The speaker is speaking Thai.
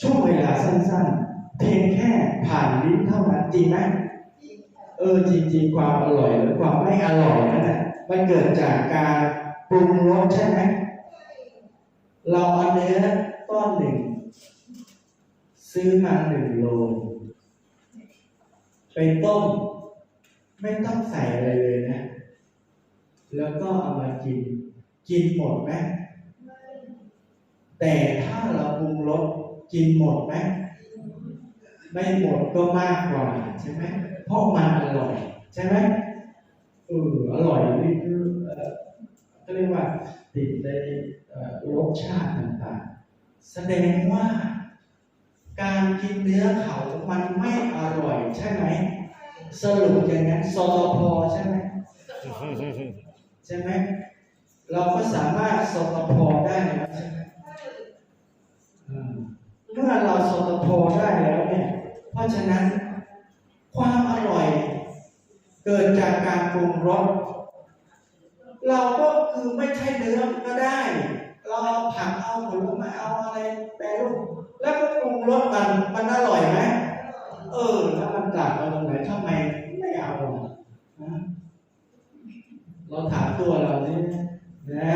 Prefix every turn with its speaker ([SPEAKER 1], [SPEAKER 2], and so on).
[SPEAKER 1] ช่วงเวลาสั้นๆ เพียงแค่ผ่านลิ้นเท่านั้นจริงไหมเออจริงๆ ความอร่อยหรือความไม่อร่อยนั่นแหละมันเกิดจากการปรุงรสใช่ไหมเราเอาเนื้อก้อนหนึ่ง ซื้อมาหนึ่งโลไปต้ม ไม่ต้องใส่อะไรเลยนะ แล้วก็เอามากิน กินหมดไหมแต่ถ้าเราปรุงรส กินหมดไหมไม่หมดก็มากกว่าใช่ไหมเพราะมันอร่อยใช่ไหมเอออร่อยนี่คือเอ่อก็เรียกว่าติดในเอ่อรสชาติต่างๆ แสดงว่า การกินเนื้อเขามันไม่อร่อยใช่ไหมสรุปอย่างนั้นสตพใช่ไหมใช่ไหมเราก็สามารถสตพได้แล้วใช่ไหมอืมเมื่อเรา สตพได้แล้วเนี่ยเพราะฉะนั้นความอร่อยเกิดจากการปรุงรสเราก็คือไม่ใช่เนื้อก็ได้ เราเอาผักเอาผลไม้เอาอะไรแปรรูปแล้วก็ปรุงรสมันมันอร่อยไหมเออแล้วมันต่างกันตรงไหนทำไมไม่เอานะเราถามตัวเราเนี่ยนะ